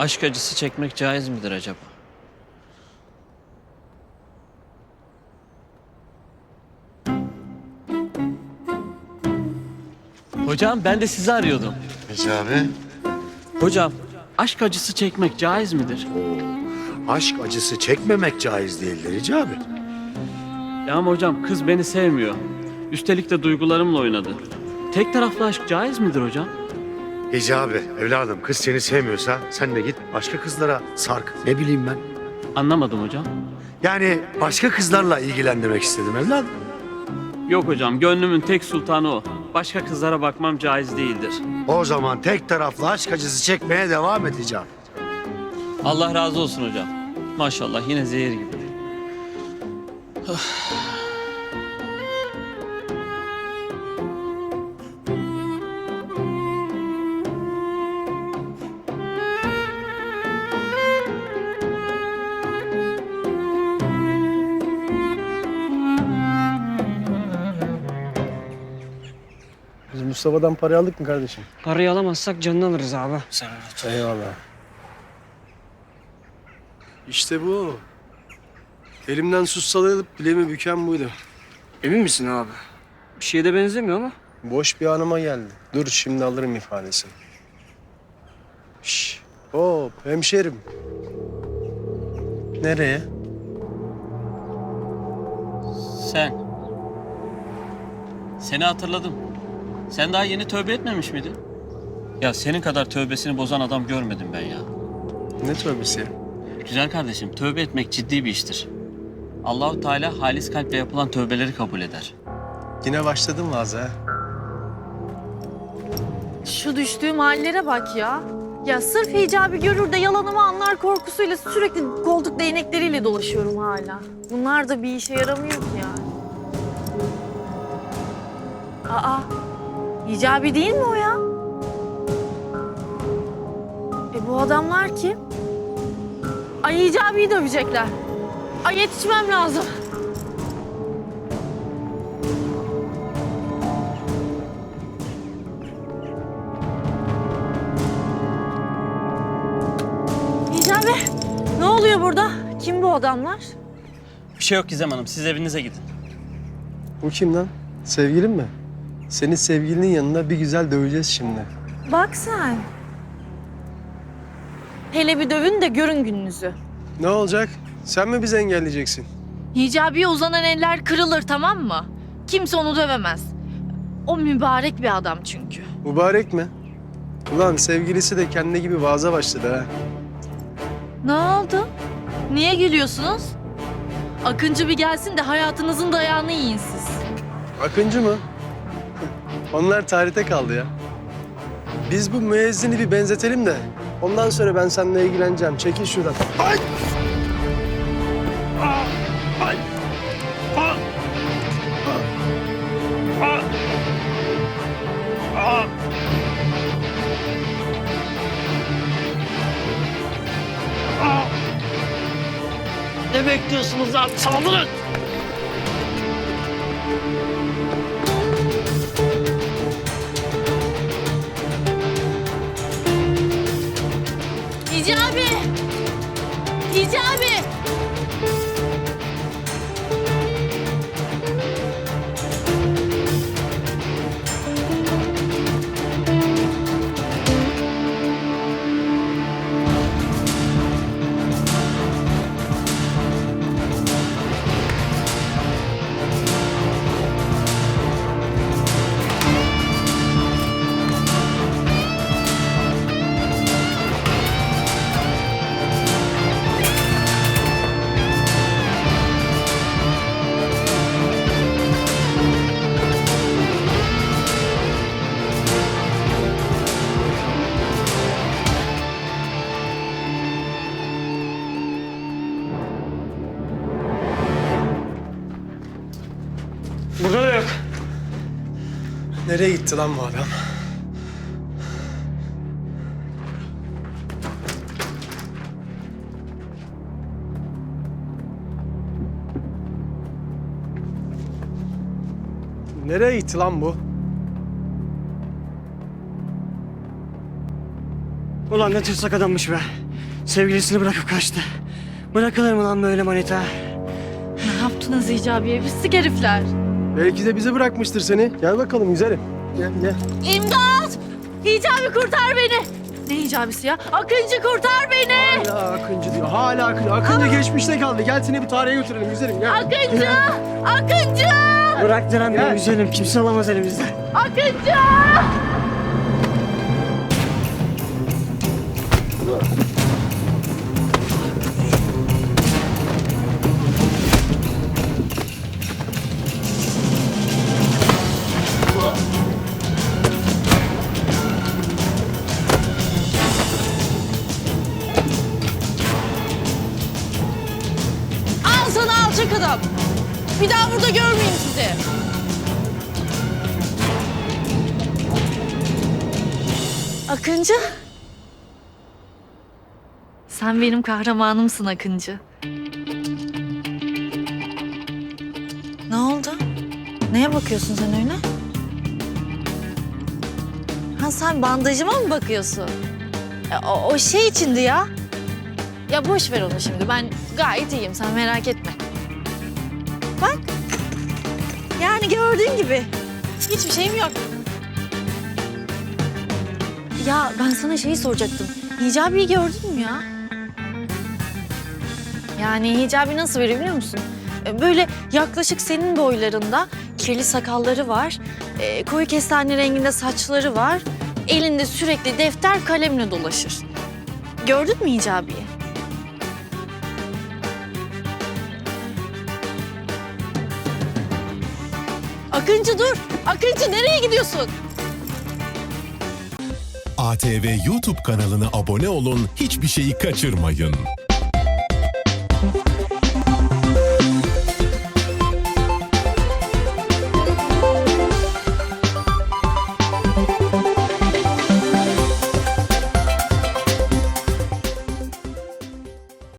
Aşk acısı çekmek caiz midir acaba? Hocam ben de sizi arıyordum. Hicabi. Hocam aşk acısı çekmek caiz midir? Aşk acısı çekmemek caiz değildir Hicabi. Ya ama hocam kız beni sevmiyor. Üstelik de duygularımla oynadı. Tek taraflı aşk caiz midir hocam? Hicabi evladım kız seni sevmiyorsa sen de git başka kızlara sark. Ne bileyim ben. Anlamadım hocam. Yani başka kızlarla ilgilen demek istedim evladım. Yok hocam gönlümün tek sultanı o. Başka kızlara bakmam caiz değildir. O zaman tek taraflı aşk acısı çekmeye devam Hicabi. Allah razı olsun hocam. Maşallah yine zehir gibi. Mustafa'dan parayı aldık mı kardeşim? Parayı alamazsak canını alırız abi. Eyvallah. İşte bu. Elimden sussalayıp bileğimi büken buydu. Emin misin abi? Bir şeye de benzemiyor ama. Boş bir anıma geldi. Dur şimdi alırım ifadesini. Şş. Hop hemşerim. Nereye? Sen. Seni hatırladım. Sen daha yeni tövbe etmemiş miydin? Ya senin kadar tövbesini bozan adam görmedim ben ya. Ne tövbesi? Güzel kardeşim, tövbe etmek ciddi bir iştir. Allahu Teala halis kalple yapılan tövbeleri kabul eder. Yine başladın vaza ha. Şu düştüğüm hallere bak ya. Ya sırf hicabi görür de yalanımı anlar korkusuyla sürekli koltuk değnekleriyle dolaşıyorum hala. Bunlar da bir işe yaramıyor ki yani. Aa, hicabi değil mi o ya? E bu adamlar kim? Ay hicabiyi dövecekler. Ay yetişmem lazım. Hicabi, ne oluyor burada? Kim bu adamlar? Bir şey yok Gizem Hanım, siz evinize gidin. Bu kim lan? Sevgilin mi? Senin sevgilinin yanında bir güzel döveceğiz şimdi. Bak sen. Hele bir dövün de görün gününüzü. Ne olacak? Sen mi bizi engelleyeceksin? Hicabiye uzanan eller kırılır tamam mı? Kimse onu dövemez. O mübarek bir adam çünkü. Mübarek mi? Ulan sevgilisi de kendi gibi vaza başladı ha. Ne oldu? Niye gülüyorsunuz? Akıncı bir gelsin de hayatınızın dayağını yiyin siz. Akıncı mı? Onlar tarihte kaldı ya. Biz bu müezzini bir benzetelim de ondan sonra ben seninle ilgileneceğim. Çekil şuradan. Ay! Ay! Ah! Ah! Ah! Ne bekliyorsunuz lan? Saldırın! Burada da yok. Nereye gitti lan bu adam? Nereye gitti lan bu? Ulan ne tırsak adammış be. Sevgilisini bırakıp kaçtı. Bırakılır mı lan böyle manita? Ne yaptınız Hicabi'ye pislik herifler? Belki de bize bırakmıştır seni. Gel bakalım güzelim. Gel gel. İmdat! Hicabi kurtar beni! Ne hicabisi ya? Akıncı kurtar beni! Hala Akıncı diyor. Hala Akıncı. Akıncı geçmişte kaldı. Gel seni bir tarihe götürelim güzelim. Gel. Akıncı! Akıncı! Bırak Gel. benim güzelim. Kimse alamaz elimizden. Akıncı! Bir daha burada görmeyeyim sizi. Akıncı. Sen benim kahramanımsın Akıncı. Ne oldu? Neye bakıyorsun sen öyle? Ha sen bandajıma mı bakıyorsun? E, o, o şey içindi ya. Ya boş ver onu şimdi. Ben gayet iyiyim. Sen merak etme. Gördüğün gibi. Hiçbir şeyim yok. Ya ben sana şeyi soracaktım. Hicabi'yi gördün mü ya? Yani hicabi nasıl biri biliyor musun? E, Böyle yaklaşık senin boylarında kirli sakalları var. e, koyu kestane renginde saçları var. Elinde sürekli defter kalemle dolaşır. Gördün mü hicabiyi? Akıncı dur. Akıncı nereye gidiyorsun? ATV YouTube kanalına abone olun, hiçbir şeyi kaçırmayın.